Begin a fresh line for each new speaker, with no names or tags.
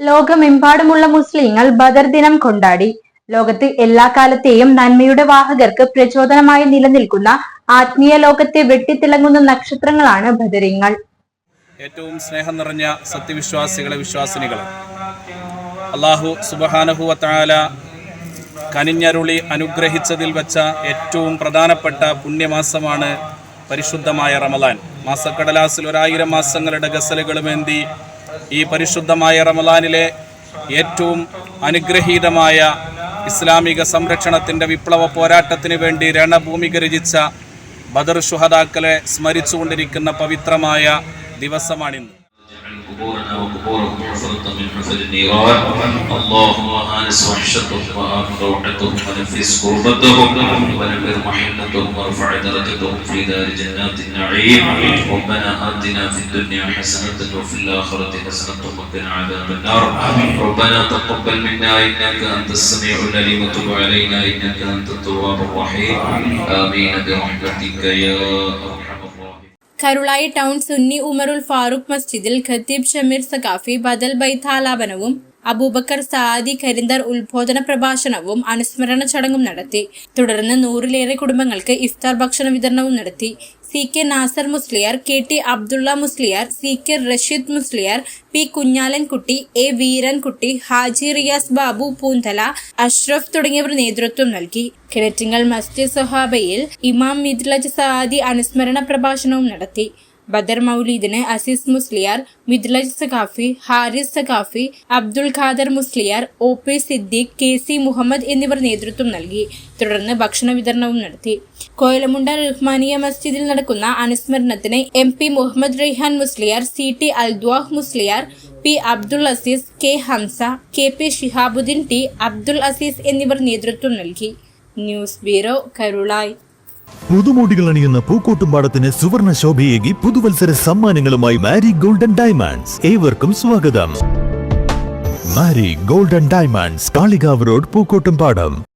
ലോകമെമ്പാടുമുള്ള മുസ്ലിങ്ങൾ ബദർ ദിനം കൊണ്ടാടി. ലോകത്ത് എല്ലാ കാലത്തെയും നന്മയുടെ വാഹകർക്ക് പ്രചോദനമായി നിലനിൽക്കുന്ന ആത്മീയ ലോകത്തെ വെട്ടിത്തിളങ്ങുന്ന നക്ഷത്രങ്ങളാണ് ബദരിങ്ങൾ.
ഏറ്റവും സ്നേഹം നിറഞ്ഞ സത്യവിശ്വാസികളെ വിശ്വാസിനികൾ അള്ളാഹു സുബഹാനഹുവത്താല കനിഞ്ഞരുളി അനുഗ്രഹിച്ചതിൽ വെച്ച ഏറ്റവും പ്രധാനപ്പെട്ട പുണ്യമാസമാണ് പരിശുദ്ധമായ റമലാൻ മാസക്കടലാസിൽ ഒരായിരം മാസങ്ങളുടെ ഗസലുകളുമേന്തി ഈ പരിശുദ്ധമായ റമലാനിലെ ഏറ്റവും അനുഗ്രഹീതമായ ഇസ്ലാമിക സംരക്ഷണത്തിന്റെ വിപ്ലവ പോരാട്ടത്തിന് വേണ്ടി രണഭൂമിക രചിച്ച ബദർ ഷുഹദാക്കളെ സ്മരിച്ചുകൊണ്ടിരിക്കുന്ന പവിത്രമായ ദിവസമാണിന്ന്.
قبورنا وقبورهم حفظة من حفظ النيران اللهم آنس وحشتهم وآمن روعتهم ونفس كربتهم ونبر محنتهم وارفع درجتهم في دار جنات النعيم. ربنا آتنا في الدنيا حسنة وفي الآخرة حسنة وقنا عذاب النار. ربنا تقبل منا إنك أنت السميع العليم وتب علينا إنك أنت التواب الرحيم. آمين. برحمتك يا أرحم الراحمين
കരുളായി ടൗൺ സുന്നി ഉമറുൽ ഫാറൂഖ് മസ്ജിദിൽ ഖത്തീബ് ഷമീർ സഖാഫി ബദൽ ബൈത്താലാപനവും അബൂബക്കർ സാദി കരിന്തർ ഉദ്ബോധന പ്രഭാഷണവും അനുസ്മരണ ചടങ്ങും നടത്തി. തുടർന്ന് നൂറിലേറെ കുടുംബങ്ങൾക്ക് ഇഫ്താർ ഭക്ഷണ വിതരണവും നടത്തി. C K Nasar Musliyar K T Abdulla Musliyar C K Rasheed Musliyar P Kunhalankutty A Veerankutty Haji Riyas Babu Poonthala Ashraf തുടങ്ങിയവർ നേതൃത്വം നൽകി. കിണറ്റിങ്ങൽ മസ്ജിദ് സൊഹാബയിൽ ഇമാം മിദ്ലജ് സാദി അനുസ്മരണ പ്രഭാഷണവും നടത്തി. Badr മൗലീദിന് Azeez Musliyar Midlaj Saqafi Haris Saqafi Abdul Khader Musliyar O P Siddique K C Muhammad എന്നിവർ നേതൃത്വം നൽകി. തുടർന്ന് ഭക്ഷണ വിതരണവും നടത്തി. കോയലമുണ്ട റഹ്മാനിയ മസ്ജിദിൽ നടക്കുന്ന അനുസ്മരണത്തിന് M P Muhammad Raihan Musliyar C T Aldwah Musliyar P Abdul Azeez K Hamza K P Shihabuddeen T Abdul Azeez എന്നിവർ നേതൃത്വം നൽകി. News bureau Karulai.
പുതുമോടികൾ അണിയുന്ന പൂക്കോട്ടുംപാടത്തിന് സുവർണ ശോഭയേകി പുതുവത്സര സമ്മാനങ്ങളുമായി മാരി ഗോൾഡൻ ഡയമണ്ട്സ്. ഏവർക്കും സ്വാഗതം. Mari golden diamonds Kalikavu road Pookkottumpadam.